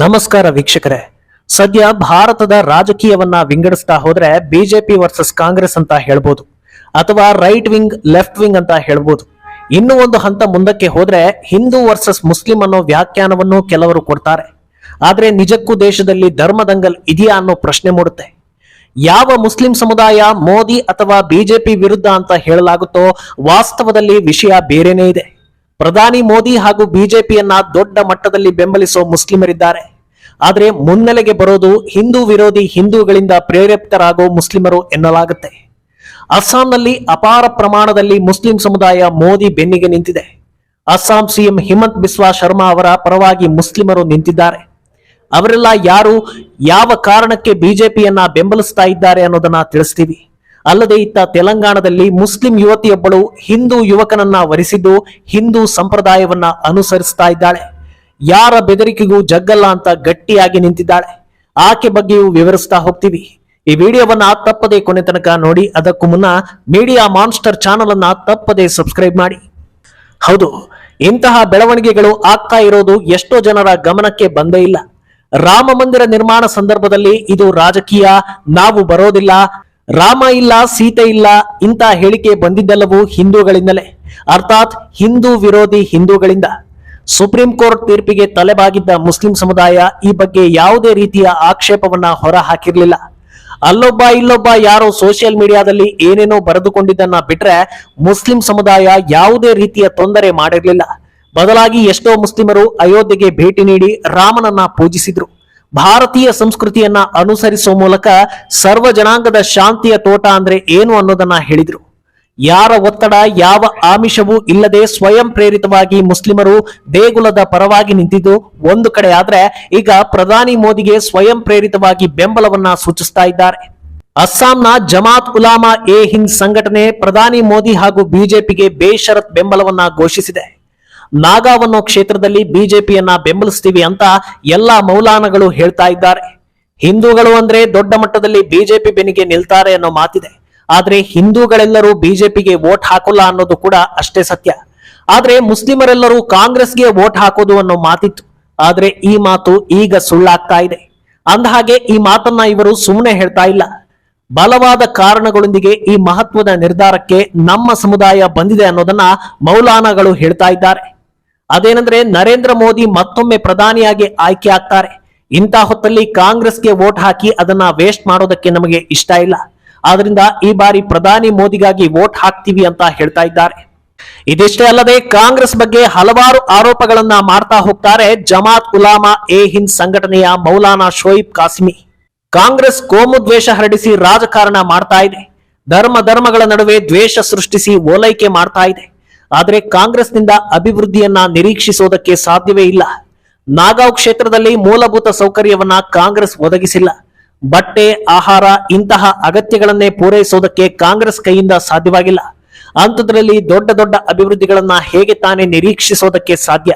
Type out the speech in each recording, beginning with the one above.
ನಮಸ್ಕಾರ ವೀಕ್ಷಕರೇ. ಸದ್ಯ ಭಾರತದ ರಾಜಕೀಯವನ್ನ ವಿಂಗಡಿಸ್ತಾ ಹೋದ್ರೆ ಬಿಜೆಪಿ ವರ್ಸಸ್ ಕಾಂಗ್ರೆಸ್ ಅಂತ ಹೇಳ್ಬೋದು. ಅಥವಾ ರೈಟ್ ವಿಂಗ್ ಲೆಫ್ಟ್ ವಿಂಗ್ ಅಂತ ಹೇಳ್ಬೋದು. ಇನ್ನೂ ಒಂದು ಹಂತ ಮುಂದಕ್ಕೆ ಹೋದ್ರೆ ಹಿಂದೂ ವರ್ಸಸ್ ಮುಸ್ಲಿಂ ಅನ್ನೋ ವ್ಯಾಖ್ಯಾನವನ್ನು ಕೆಲವರು ಕೊಡ್ತಾರೆ. ಆದ್ರೆ ನಿಜಕ್ಕೂ ದೇಶದಲ್ಲಿ ಧರ್ಮದಂಗಲ್ ಇದೆಯಾ ಅನ್ನೋ ಪ್ರಶ್ನೆ ಮೂಡುತ್ತೆ. ಯಾವ ಮುಸ್ಲಿಂ ಸಮುದಾಯ ಮೋದಿ ಅಥವಾ ಬಿಜೆಪಿ ವಿರುದ್ಧ ಅಂತ ಹೇಳಲಾಗುತ್ತೋ ವಾಸ್ತವದಲ್ಲಿ ವಿಷಯ ಬೇರೆನೇ ಇದೆ. ಪ್ರಧಾನಿ ಮೋದಿ ಹಾಗೂ ಬಿಜೆಪಿಯನ್ನ ದೊಡ್ಡ ಮಟ್ಟದಲ್ಲಿ ಬೆಂಬಲಿಸುವ ಮುಸ್ಲಿಮರಿದ್ದಾರೆ. ಆದರೆ ಮುನ್ನೆಲೆಗೆ ಬರೋದು ಹಿಂದೂ ವಿರೋಧಿ ಹಿಂದೂಗಳಿಂದ ಪ್ರೇರೇಪಿತರಾಗೋ ಮುಸ್ಲಿಮರು ಎನ್ನಲಾಗುತ್ತೆ. ಅಸ್ಸಾಂನಲ್ಲಿ ಅಪಾರ ಪ್ರಮಾಣದಲ್ಲಿ ಮುಸ್ಲಿಂ ಸಮುದಾಯ ಮೋದಿ ಬೆನ್ನಿಗೆ ನಿಂತಿದೆ. ಅಸ್ಸಾಂ ಸಿಎಂ ಹಿಮಂತ್ ಬಿಸ್ವಾ ಶರ್ಮಾ ಅವರ ಪರವಾಗಿ ಮುಸ್ಲಿಮರು ನಿಂತಿದ್ದಾರೆ. ಅವರೆಲ್ಲ ಯಾರು, ಯಾವ ಕಾರಣಕ್ಕೆ ಬಿಜೆಪಿಯನ್ನ ಬೆಂಬಲಿಸ್ತಾ ಇದ್ದಾರೆ ಅನ್ನೋದನ್ನ ತಿಳಿಸ್ತೀವಿ. ಅಲ್ಲದೆ ಇತ್ತ ತೆಲಂಗಾಣದಲ್ಲಿ ಮುಸ್ಲಿಂ ಯುವತಿಯೊಬ್ಬಳು ಹಿಂದೂ ಯುವಕನನ್ನ ವರಿಸಿದ್ದು ಹಿಂದೂ ಸಂಪ್ರದಾಯವನ್ನ ಅನುಸರಿಸ್ತಾ ಇದ್ದಾಳೆ. ಯಾರ ಬೆದರಿಕೆಗೂ ಜಗ್ಗಲ್ಲ ಅಂತ ಗಟ್ಟಿಯಾಗಿ ನಿಂತಿದ್ದಾಳೆ. ಆಕೆ ಬಗ್ಗೆಯೂ ವಿವರಿಸ್ತಾ ಹೋಗ್ತೀವಿ. ಈ ವಿಡಿಯೋವನ್ನ ತಪ್ಪದೆ ಕೊನೆ ತನಕ ನೋಡಿ, ಅದಕ್ಕೂ ಮುನ್ನ ಮೀಡಿಯಾ ಮಾನ್ಸ್ಟರ್ ಚಾನಲ್ ಅನ್ನ ತಪ್ಪದೆ ಸಬ್ಸ್ಕ್ರೈಬ್ ಮಾಡಿ. ಹೌದು, ಇಂತಹ ಬೆಳವಣಿಗೆಗಳು ಆಗ್ತಾ ಇರೋದು ಎಷ್ಟೋ ಜನರ ಗಮನಕ್ಕೆ ಬಂದೇ ಇಲ್ಲ. ರಾಮ ಮಂದಿರ ನಿರ್ಮಾಣ ಸಂದರ್ಭದಲ್ಲಿ ಇದು ರಾಜಕೀಯ, ನಾವು ಬರೋದಿಲ್ಲ ರಾಮ ಇಲ್ಲ, ಸೀತೆ ಇಲ್ಲ, ಇಂಥ ಹೇಳಿಕೆ ಬಂದಿದ್ದೆಲ್ಲವೂ ಹಿಂದೂಗಳಿಂದಲೇ. ಅರ್ಥಾತ್ ಹಿಂದೂ ವಿರೋಧಿ ಹಿಂದೂಗಳಿಂದ. ಸುಪ್ರೀಂ ಕೋರ್ಟ್ ತೀರ್ಪಿಗೆ ತಲೆಬಾಗಿದ್ದ ಮುಸ್ಲಿಂ ಸಮುದಾಯ ಈ ಬಗ್ಗೆ ಯಾವುದೇ ರೀತಿಯ ಆಕ್ಷೇಪವನ್ನ ಹೊರ ಹಾಕಿರ್ಲಿಲ್ಲ ಅಲ್ಲೊಬ್ಬ ಇಲ್ಲೊಬ್ಬ ಯಾರೋ ಸೋಷಿಯಲ್ ಮೀಡಿಯಾದಲ್ಲಿ ಏನೇನೋ ಬರೆದುಕೊಂಡಿದ್ದನ್ನ ಬಿಟ್ರೆ ಮುಸ್ಲಿಂ ಸಮುದಾಯ ಯಾವುದೇ ರೀತಿಯ ತೊಂದರೆ ಮಾಡಿರಲಿಲ್ಲ. ಬದಲಾಗಿ ಎಷ್ಟೋ ಮುಸ್ಲಿಮರು ಅಯೋಧ್ಯೆಗೆ ಭೇಟಿ ನೀಡಿ ರಾಮನನ್ನ ಪೂಜಿಸಿದ್ರು. ಭಾರತೀಯ ಸಂಸ್ಕೃತಿಯನ್ನ ಅನುಸರಿಸುವ ಮೂಲಕ ಸರ್ವ ಜನಾಂಗದ ಶಾಂತಿಯ ತೋಟ ಅಂದ್ರೆ ಏನು ಅನ್ನೋದನ್ನ ಹೇಳಿದ್ರು. ಯಾರ ಒತ್ತಡ, ಯಾವ ಆಮಿಷವೂ ಇಲ್ಲದೆ ಸ್ವಯಂ ಪ್ರೇರಿತವಾಗಿ ಮುಸ್ಲಿಮರು ದೇಗುಲದ ಪರವಾಗಿ ನಿಂತಿದ್ದು ಒಂದು ಕಡೆ ಆದ್ರೆ ಈಗ ಪ್ರಧಾನಿ ಮೋದಿಗೆ ಸ್ವಯಂ ಪ್ರೇರಿತವಾಗಿ ಬೆಂಬಲವನ್ನ ಸೂಚಿಸ್ತಾ ಇದ್ದಾರೆ. ಅಸ್ಸಾಂನ ಜಮಾತ್ ಉಲಾಮಾ ಎ ಹಿಂದ್ ಸಂಘಟನೆ ಪ್ರಧಾನಿ ಮೋದಿ ಹಾಗೂ ಬಿಜೆಪಿಗೆ ಬೇಷರತ್ ಬೆಂಬಲವನ್ನ ಘೋಷಿಸಿದೆ. ನಾಗಾವನ್ನೋ ಕ್ಷೇತ್ರದಲ್ಲಿ ಬಿಜೆಪಿಯನ್ನ ಬೆಂಬಲಿಸ್ತೀವಿ ಅಂತ ಎಲ್ಲಾ ಮೌಲಾನಗಳು ಹೇಳ್ತಾ ಇದ್ದಾರೆ. ಹಿಂದೂಗಳು ಅಂದ್ರೆ ದೊಡ್ಡ ಮಟ್ಟದಲ್ಲಿ ಬಿಜೆಪಿ ಬೆನಿಗೆ ನಿಲ್ತಾರೆ ಅನ್ನೋ ಮಾತಿದೆ. ಆದ್ರೆ ಹಿಂದೂಗಳೆಲ್ಲರೂ ಬಿಜೆಪಿಗೆ ವೋಟ್ ಹಾಕೋಲ್ಲ ಅನ್ನೋದು ಕೂಡ ಅಷ್ಟೇ ಸತ್ಯ. ಆದ್ರೆ ಮುಸ್ಲಿಮರೆಲ್ಲರೂ ಕಾಂಗ್ರೆಸ್ಗೆ ವೋಟ್ ಹಾಕೋದು ಅನ್ನೋ ಮಾತಿತ್ತು. ಆದ್ರೆ ಈ ಮಾತು ಈಗ ಸುಳ್ಳಾಗ್ತಾ ಇದೆ. ಅಂದಹಾಗೆ ಈ ಮಾತನ್ನ ಇವರು ಸುಮ್ಮನೆ ಹೇಳ್ತಾ ಇಲ್ಲ. ಬಲವಾದ ಕಾರಣಗಳೊಂದಿಗೆ ಈ ಮಹತ್ವದ ನಿರ್ಧಾರಕ್ಕೆ ನಮ್ಮ ಸಮುದಾಯ ಬಂದಿದೆ ಅನ್ನೋದನ್ನ ಮೌಲಾನಗಳು ಹೇಳ್ತಾ ಇದ್ದಾರೆ. ಅದೇನಂದ್ರೆ ನರೇಂದ್ರ ಮೋದಿ ಮತ್ತೊಮ್ಮೆ ಪ್ರಧಾನಿಯಾಗಿ ಆಯ್ಕೆ ಆಗ್ತಾರೆ. ಇಂಥ ಹೊತ್ತಲ್ಲಿ ಕಾಂಗ್ರೆಸ್ಗೆ ವೋಟ್ ಹಾಕಿ ಅದನ್ನ ವೇಸ್ಟ್ ಮಾಡೋದಕ್ಕೆ ನಮಗೆ ಇಷ್ಟ ಇಲ್ಲ. ಆದ್ರಿಂದ ಈ ಬಾರಿ ಪ್ರಧಾನಿ ಮೋದಿಗಾಗಿ ವೋಟ್ ಹಾಕ್ತೀವಿ ಅಂತ ಹೇಳ್ತಾ ಇದ್ದಾರೆ. ಇದಿಷ್ಟೇ ಅಲ್ಲದೆ ಕಾಂಗ್ರೆಸ್ ಬಗ್ಗೆ ಹಲವಾರು ಆರೋಪಗಳನ್ನ ಮಾಡ್ತಾ ಹೋಗ್ತಾರೆ ಜಮಾತ್ ಉಲಾಮಾ ಎ ಹಿಂದ್ ಸಂಘಟನೆಯ ಮೌಲಾನಾ ಶೋಯಿಬ್ ಕಾಸಿಮಿ. ಕಾಂಗ್ರೆಸ್ ಕೋಮು ದ್ವೇಷ ಹರಡಿಸಿ ರಾಜಕಾರಣ ಮಾಡ್ತಾ ಇದೆ. ಧರ್ಮ ಧರ್ಮಗಳ ನಡುವೆ ದ್ವೇಷ ಸೃಷ್ಟಿಸಿ ಓಲೈಕೆ ಮಾಡ್ತಾ ಇದೆ. ಆದರೆ ಕಾಂಗ್ರೆಸ್ನಿಂದ ಅಭಿವೃದ್ಧಿಯನ್ನ ನಿರೀಕ್ಷಿಸೋದಕ್ಕೆ ಸಾಧ್ಯವೇ ಇಲ್ಲ. ನಾಗಾಂವ್ ಕ್ಷೇತ್ರದಲ್ಲಿ ಮೂಲಭೂತ ಸೌಕರ್ಯವನ್ನ ಕಾಂಗ್ರೆಸ್ ಒದಗಿಸಿಲ್ಲ. ಬಟ್ಟೆ, ಆಹಾರ ಇಂತಹ ಅಗತ್ಯಗಳನ್ನೇ ಪೂರೈಸೋದಕ್ಕೆ ಕಾಂಗ್ರೆಸ್ ಕೈಯಿಂದ ಸಾಧ್ಯವಾಗಿಲ್ಲ. ಅಂಥದ್ರಲ್ಲಿ ದೊಡ್ಡ ದೊಡ್ಡ ಅಭಿವೃದ್ಧಿಗಳನ್ನ ಹೇಗೆ ತಾನೇ ನಿರೀಕ್ಷಿಸೋದಕ್ಕೆ ಸಾಧ್ಯ?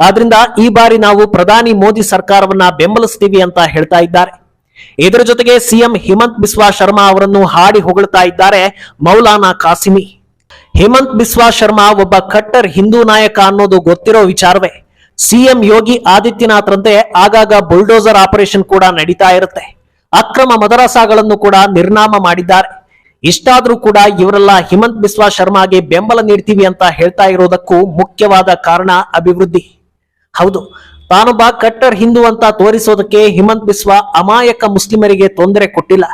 ಆದ್ರಿಂದ ಈ ಬಾರಿ ನಾವು ಪ್ರಧಾನಿ ಮೋದಿ ಸರ್ಕಾರವನ್ನ ಬೆಂಬಲಿಸ್ತೀವಿ ಅಂತ ಹೇಳ್ತಾ ಇದ್ದಾರೆ. ಇದರ ಜೊತೆಗೆ ಸಿಎಂ ಹಿಮಂತ್ ಬಿಸ್ವಾ ಶರ್ಮಾ ಅವರನ್ನು ಹಾಡಿ ಹೊಗಳ್ತಾ ಇದ್ದಾರೆ ಮೌಲಾನಾ ಕಾಸಿಮಿ. ಹಿಮಂತ್ ಬಿಸ್ವಾ ಶರ್ಮಾ ಒಬ್ಬ ಕಟ್ಟರ್ ಹಿಂದೂ ನಾಯಕ ಅನ್ನೋದು ಗೊತ್ತಿರೋ ವಿಚಾರವೇ. ಸಿಎಂ ಯೋಗಿ ಆದಿತ್ಯನಾಥ್ರಂತೆ ಆಗಾಗ ಬುಲ್ಡೋಸರ್ ಆಪರೇಷನ್ ಕೂಡ ನಡೀತಾ ಇರುತ್ತೆ. ಅಕ್ರಮ ಮದರಸಾಗಳನ್ನು ಕೂಡ ನಿರ್ನಾಮ ಮಾಡಿದ್ದಾರೆ. ಇಷ್ಟಾದ್ರೂ ಕೂಡ ಇವರೆಲ್ಲ ಹಿಮಂತ್ ಬಿಸ್ವಾ ಶರ್ಮಾಗೆ ಬೆಂಬಲ ನೀಡ್ತೀವಿ ಅಂತ ಹೇಳ್ತಾ ಇರೋದಕ್ಕೂ ಮುಖ್ಯವಾದ ಕಾರಣ ಅಭಿವೃದ್ಧಿ. ಹೌದು, ತಾನೊಬ್ಬ ಕಟ್ಟರ್ ಹಿಂದೂ ಅಂತ ತೋರಿಸೋದಕ್ಕೆ ಹಿಮಂತ್ ಬಿಸ್ವಾ ಅಮಾಯಕ ಮುಸ್ಲಿಮರಿಗೆ ತೊಂದರೆ ಕೊಟ್ಟಿಲ್ಲ.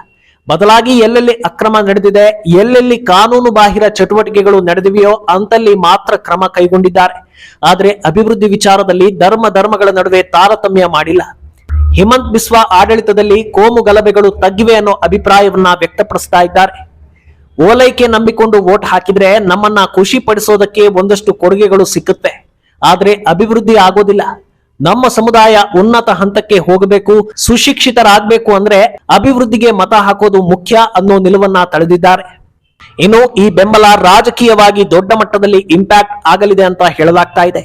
ಬದಲಾಗಿ ಎಲ್ಲೆಲ್ಲಿ ಅಕ್ರಮ ನಡೆದಿದೆ, ಎಲ್ಲೆಲ್ಲಿ ಕಾನೂನು ಬಾಹಿರ ಚಟುವಟಿಕೆಗಳು ನಡೆದಿವೆಯೋ ಅಂತಲ್ಲಿ ಮಾತ್ರ ಕ್ರಮ ಕೈಗೊಂಡಿದ್ದಾರೆ. ಆದರೆ ಅಭಿವೃದ್ಧಿ ವಿಚಾರದಲ್ಲಿ ಧರ್ಮ ಧರ್ಮಗಳ ನಡುವೆ ತಾರತಮ್ಯ ಮಾಡಿಲ್ಲ. ಹಿಮಂತ್ ಬಿಸ್ವ ಆಡಳಿತದಲ್ಲಿ ಕೋಮು ಗಲಭೆಗಳು ತಗ್ಗಿವೆ ಅನ್ನೋ ಅಭಿಪ್ರಾಯವನ್ನ ವ್ಯಕ್ತಪಡಿಸ್ತಾ ಇದ್ದಾರೆ. ಓಲೈಕೆ ನಂಬಿಕೊಂಡು ವೋಟ್ ಹಾಕಿದ್ರೆ ನಮ್ಮನ್ನ ಖುಷಿ ಪಡಿಸೋದಕ್ಕೆ ಒಂದಷ್ಟು ಕೊಡುಗೆಗಳು ಸಿಕ್ಕುತ್ತೆ. ಆದರೆ ಅಭಿವೃದ್ಧಿ ಆಗೋದಿಲ್ಲ. ನಮ್ಮ ಸಮುದಾಯ ಉನ್ನತ ಹಂತಕ್ಕೆ ಹೋಗಬೇಕು, ಸುಶಿಕ್ಷಿತರಾಗಬೇಕು ಅಂದ್ರೆ ಅಭಿವೃದ್ಧಿಗೆ ಮತ ಹಾಕೋದು ಮುಖ್ಯ ಅನ್ನೋ ನಿಲುವನ್ನ ತಳೆದಿದ್ದಾರೆ. ಇನ್ನು ಈ ಬೆಂಬಲ ರಾಜಕೀಯವಾಗಿ ದೊಡ್ಡ ಮಟ್ಟದಲ್ಲಿ ಇಂಪ್ಯಾಕ್ಟ್ ಆಗಲಿದೆ ಅಂತ ಹೇಳಲಾಗ್ತಾ ಇದೆ.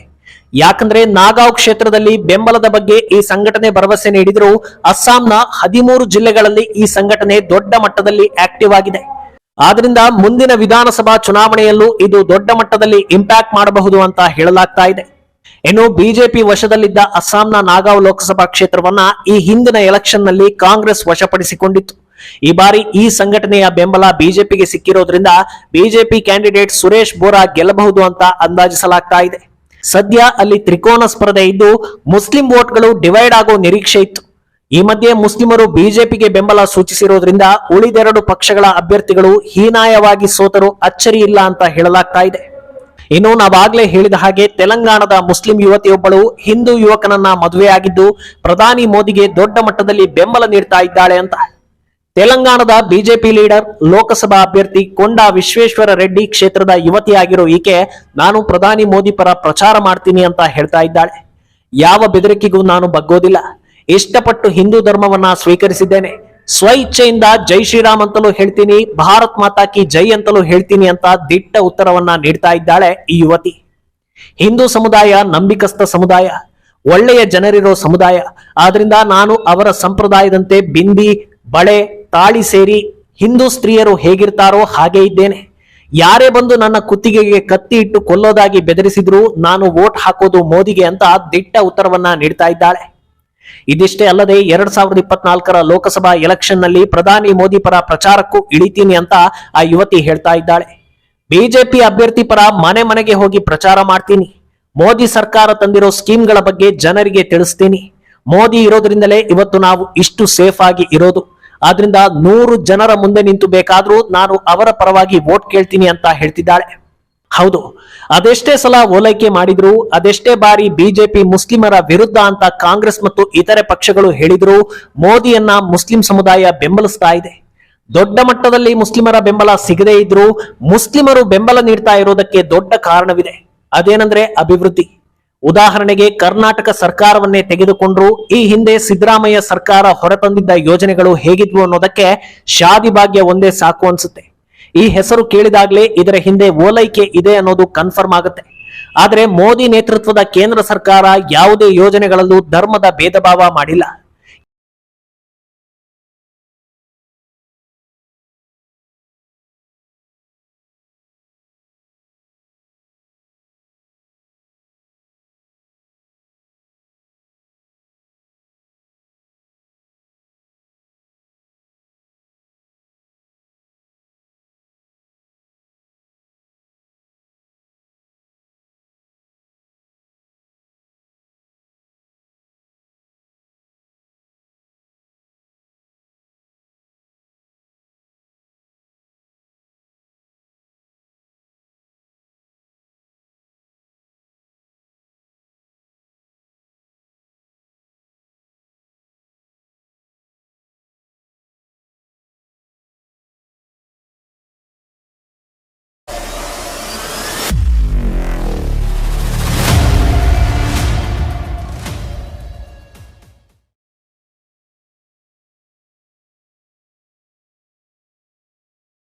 ಯಾಕಂದ್ರೆ ನಾಗಾವ್ ಕ್ಷೇತ್ರದಲ್ಲಿ ಬೆಂಬಲದ ಬಗ್ಗೆ ಈ ಸಂಘಟನೆ ಭರವಸೆ ನೀಡಿದ್ರು, ಅಸ್ಸಾಂನ ಹದಿಮೂರು ಜಿಲ್ಲೆಗಳಲ್ಲಿ ಈ ಸಂಘಟನೆ ದೊಡ್ಡ ಮಟ್ಟದಲ್ಲಿ ಆಕ್ಟಿವ್ ಆಗಿದೆ. ಆದ್ರಿಂದ ಮುಂದಿನ ವಿಧಾನಸಭಾ ಚುನಾವಣೆಯಲ್ಲೂ ಇದು ದೊಡ್ಡ ಮಟ್ಟದಲ್ಲಿ ಇಂಪ್ಯಾಕ್ಟ್ ಮಾಡಬಹುದು ಅಂತ ಹೇಳಲಾಗ್ತಾ ಇದೆ. ಇನ್ನು ಬಿಜೆಪಿ ವಶದಲ್ಲಿದ್ದ ಅಸ್ಸಾಂನ ನಾಗಾವ್ ಲೋಕಸಭಾ ಕ್ಷೇತ್ರವನ್ನ ಈ ಹಿಂದಿನ ಎಲೆಕ್ಷನ್ನಲ್ಲಿ ಕಾಂಗ್ರೆಸ್ ವಶಪಡಿಸಿಕೊಂಡಿತ್ತು. ಈ ಬಾರಿ ಈ ಸಂಘಟನೆಯ ಬೆಂಬಲ ಬಿಜೆಪಿಗೆ ಸಿಕ್ಕಿರೋದ್ರಿಂದ ಬಿಜೆಪಿ ಕ್ಯಾಂಡಿಡೇಟ್ ಸುರೇಶ್ ಬೋರಾ ಗೆಲ್ಲಬಹುದು ಅಂತ ಅಂದಾಜಿಸಲಾಗ್ತಾ ಇದೆ. ಸದ್ಯ ಅಲ್ಲಿ ತ್ರಿಕೋನ ಸ್ಪರ್ಧೆ ಇದ್ದು ಮುಸ್ಲಿಂ ವೋಟ್ಗಳು ಡಿವೈಡ್ ಆಗೋ ನಿರೀಕ್ಷೆ ಇತ್ತು. ಈ ಮಧ್ಯೆ ಮುಸ್ಲಿಮರು ಬಿಜೆಪಿಗೆ ಬೆಂಬಲ ಸೂಚಿಸಿರೋದ್ರಿಂದ ಉಳಿದೆರಡು ಪಕ್ಷಗಳ ಅಭ್ಯರ್ಥಿಗಳು ಹೀನಾಯವಾಗಿ ಸೋತರು ಅಚ್ಚರಿ ಇಲ್ಲ ಅಂತ ಹೇಳಲಾಗ್ತಾ ಇದೆ. ಇನ್ನು ನಾವಾಗ್ಲೇ ಹೇಳಿದ ಹಾಗೆ ತೆಲಂಗಾಣದ ಮುಸ್ಲಿಂ ಯುವತಿಯೊಬ್ಬಳು ಹಿಂದೂ ಯುವಕನನ್ನ ಮದುವೆಯಾಗಿದ್ದು, ಪ್ರಧಾನಿ ಮೋದಿಗೆ ದೊಡ್ಡ ಮಟ್ಟದಲ್ಲಿ ಬೆಂಬಲ ನೀಡ್ತಾ ಇದ್ದಾಳೆ ಅಂತ. ತೆಲಂಗಾಣದ ಬಿಜೆಪಿ ಲೀಡರ್, ಲೋಕಸಭಾ ಅಭ್ಯರ್ಥಿ ಕೊಂಡ ವಿಶ್ವೇಶ್ವರ ರೆಡ್ಡಿ ಕ್ಷೇತ್ರದ ಯುವತಿಯಾಗಿರೋ ಈಕೆ ನಾನು ಪ್ರಧಾನಿ ಮೋದಿ ಪರ ಪ್ರಚಾರ ಮಾಡ್ತೀನಿ ಅಂತ ಹೇಳ್ತಾ ಇದ್ದಾಳೆ. ಯಾವ ಬೆದರಿಕೆಗೂ ನಾನು ಬಗ್ಗೋದಿಲ್ಲ. ಇಷ್ಟಪಟ್ಟು ಹಿಂದೂ ಧರ್ಮವನ್ನ ಸ್ವೀಕರಿಸಿದ್ದೇನೆ. ಸ್ವ ಇಚ್ಛೆಯಿಂದ ಜೈ ಶ್ರೀರಾಮ್ ಅಂತಲೂ ಹೇಳ್ತೀನಿ, ಭಾರತ್ ಮಾತಾ ಕಿ ಜೈ ಅಂತಲೂ ಹೇಳ್ತೀನಿ ಅಂತ ದಿಟ್ಟ ಉತ್ತರವನ್ನ ನೀಡ್ತಾ ಇದ್ದಾಳೆ ಈ ಯುವತಿ. ಹಿಂದೂ ಸಮುದಾಯ, ನಂಬಿಕಸ್ಥ ಸಮುದಾಯ, ಒಳ್ಳೆಯ ಜನರಿರೋ ಸಮುದಾಯ. ಆದ್ರಿಂದ ನಾನು ಅವರ ಸಂಪ್ರದಾಯದಂತೆ ಬಿಂದಿ ಬಳೆ, ತಾಳಿ ಸೇರಿ ಹಿಂದೂ ಸ್ತ್ರೀಯರು ಹೇಗಿರ್ತಾರೋ ಹಾಗೆ ಇದ್ದೇನೆ. ಯಾರೇ ಬಂದು ನನ್ನ ಕುತ್ತಿಗೆಗೆ ಕತ್ತಿ ಇಟ್ಟು ಕೊಲ್ಲೋದಾಗಿ ಬೆದರಿಸಿದ್ರು ನಾನು ವೋಟ್ ಹಾಕೋದು ಮೋದಿಗೆ ಅಂತ ದಿಟ್ಟ ಉತ್ತರವನ್ನ ನೀಡ್ತಾ ಇದ್ದಾಳೆ. ಇದಿಷ್ಟೇ ಅಲ್ಲದೆ ಎರಡ್ ಸಾವಿರದ ಇಪ್ಪತ್ನಾಲ್ಕರ ಲೋಕಸಭಾ ಎಲೆಕ್ಷನ್ನಲ್ಲಿ ಪ್ರಧಾನಿ ಮೋದಿ ಪರ ಪ್ರಚಾರಕ್ಕೂ ಇಳಿತೀನಿ ಅಂತ ಆ ಯುವತಿ ಹೇಳ್ತಾ ಇದ್ದಾಳೆ. ಬಿಜೆಪಿ ಅಭ್ಯರ್ಥಿ ಪರ ಮನೆ ಮನೆಗೆ ಹೋಗಿ ಪ್ರಚಾರ ಮಾಡ್ತೀನಿ. ಮೋದಿ ಸರ್ಕಾರ ತಂದಿರೋ ಸ್ಕೀಮ್ಗಳ ಬಗ್ಗೆ ಜನರಿಗೆ ತಿಳಿಸ್ತೀನಿ. ಮೋದಿ ಇರೋದ್ರಿಂದಲೇ ಇವತ್ತು ನಾವು ಇಷ್ಟು ಸೇಫ್ ಆಗಿ ಇರೋದು. ಆದ್ರಿಂದ ನೂರು ಜನರ ಮುಂದೆ ನಿಂತು ಬೇಕಾದ್ರೂ ನಾನು ಅವರ ಪರವಾಗಿ ವೋಟ್ ಕೇಳ್ತೀನಿ ಅಂತ ಹೇಳ್ತಿದ್ದಾಳೆ. ಹೌದು. ಅದೆಷ್ಟೇ ಸಲ ಓಲೈಕೆ ಮಾಡಿದ್ರು, ಅದೆಷ್ಟೇ ಬಾರಿ ಬಿಜೆಪಿ ಮುಸ್ಲಿಮರ ವಿರುದ್ಧ ಅಂತ ಕಾಂಗ್ರೆಸ್ ಮತ್ತು ಇತರೆ ಪಕ್ಷಗಳು ಹೇಳಿದ್ರು, ಮೋದಿಯನ್ನ ಮುಸ್ಲಿಂ ಸಮುದಾಯ ಬೆಂಬಲಿಸ್ತಾ ಇದೆ. ದೊಡ್ಡ ಮಟ್ಟದಲ್ಲಿ ಮುಸ್ಲಿಮರ ಬೆಂಬಲ ಸಿಗದೇ ಇದ್ರೂ, ಮುಸ್ಲಿಮರು ಬೆಂಬಲ ನೀಡ್ತಾ ಇರೋದಕ್ಕೆ ದೊಡ್ಡ ಕಾರಣವಿದೆ. ಅದೇನಂದ್ರೆ ಅಭಿವೃದ್ಧಿ. ಉದಾಹರಣೆಗೆ ಕರ್ನಾಟಕ ಸರ್ಕಾರವನ್ನೇ ತೆಗೆದುಕೊಂಡ್ರು, ಈ ಹಿಂದೆ ಸಿದ್ದರಾಮಯ್ಯ ಸರ್ಕಾರ ಹೊರತಂದಿದ್ದ ಯೋಜನೆಗಳು ಹೇಗಿದ್ವು ಅನ್ನೋದಕ್ಕೆ ಶಾದಿ ಭಾಗ್ಯ ಒಂದೇ ಸಾಕು ಅನ್ಸುತ್ತೆ. ಈ ಹೆಸರು ಕೇಳಿದಾಗಲೇ ಇದರ ಹಿಂದೆ ಓಲೈಕೆ ಇದೆ ಅನ್ನೋದು ಕನ್ಫರ್ಮ್ ಆಗುತ್ತೆ. ಆದರೆ ಮೋದಿ ನೇತೃತ್ವದ ಕೇಂದ್ರ ಸರ್ಕಾರ ಯಾವುದೇ ಯೋಜನೆಗಳಲ್ಲೂ ಧರ್ಮದ ಭೇದ ಭಾವ ಮಾಡಿಲ್ಲ.